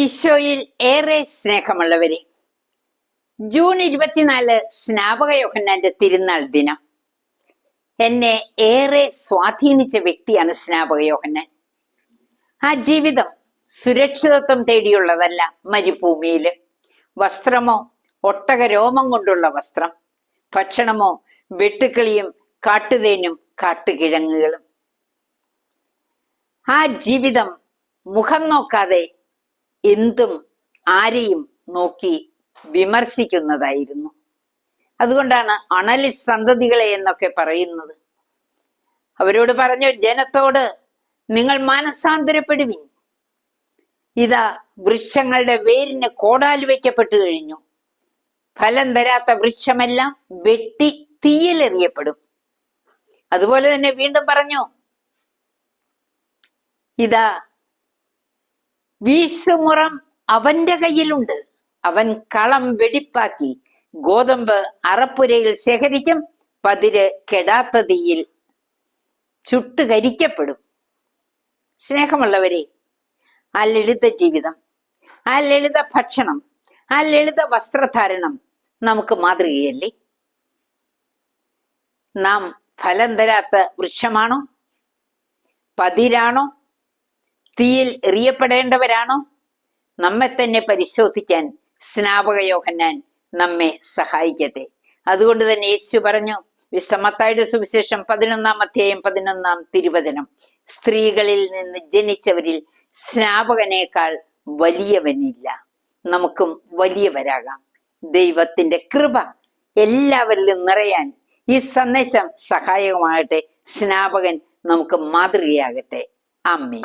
ഈശോയിൽ ഏറെ സ്നേഹമുള്ളവരെ ജൂൺ ഇരുപത്തിനാല് സ്നാപക യോഹന്നാന്റെ തിരുനാൾ ദിനം. എന്നെ ഏറെ സ്വാധീനിച്ച വ്യക്തിയാണ് സ്നാപക യോഹന്നാൻ. ആ ജീവിതം സുരക്ഷിതത്വം തേടിയുള്ളതല്ല മരുഭൂമിയിൽ വസ്ത്രമോ ഒട്ടക രോമം കൊണ്ടുള്ള വസ്ത്രം ഭക്ഷണമോ വെട്ടുക്കിളിയും കാട്ടുതേനും കാട്ടുകിഴങ്ങുകളും. ആ ജീവിതം മുഖം നോക്കാതെ എന്തും ആരെയും നോക്കി വിമർശിക്കുന്നതായിരുന്നു. അതുകൊണ്ടാണ് അണലി സന്തതികളെ എന്നൊക്കെ പറയുന്നത്. അവരോട് പറഞ്ഞു ജനത്തോട് നിങ്ങൾ മാനസാന്തരപ്പെടുവിൻ. ഇതാ വൃക്ഷങ്ങളുടെ വേരിന് കോടാൽ വയ്ക്കപ്പെട്ടു കഴിഞ്ഞു. ഫലം തരാത്ത വൃക്ഷമെല്ലാം വെട്ടി തീയിലെറിയപ്പെടും അതുപോലെ തന്നെ വീണ്ടും പറഞ്ഞു ഇതാ വീശുമുറം അവന്റെ കയ്യിലുണ്ട്. അവൻ കളം വെടിപ്പാക്കി. ഗോതമ്പ് അറപ്പുരയിൽ ശേഖരിക്കും. പതിര് കെടാത്ത തീയിൽ ചുട്ടുകരിക്കപ്പെടും സ്നേഹമുള്ളവരെ ആ ലളിത ജീവിതം ആ ലളിത ഭക്ഷണം ആ ലളിത വസ്ത്രധാരണം നമുക്ക് മാതൃകയല്ലേ? നാം ഫലം തരാത്ത വൃക്ഷമാണോ? പതിരാണോ? തീയിൽ എറിയപ്പെടേണ്ടവരാണോ? നമ്മെ തന്നെ പരിശോധിക്കാൻ സ്നാപക യോഹന്നാൻ നമ്മെ സഹായിക്കട്ടെ. അതുകൊണ്ട് തന്നെ യേശു പറഞ്ഞു വിസ്തമത്തായുടെ സുവിശേഷം പതിനൊന്നാം അധ്യായം പതിനൊന്നാം തിരുവചനം സ്ത്രീകളിൽ നിന്ന് ജനിച്ചവരിൽ സ്നാപകനേക്കാൾ വലിയവനില്ല. നമുക്കും വലിയവരാകാം. ദൈവത്തിന്റെ കൃപ എല്ലാവരിലും നിറയാൻ ഈ സന്ദേശം സഹായകമാകട്ടെ. സ്നാപകൻ നമുക്ക് മാതൃകയാകട്ടെ. അമ്മേ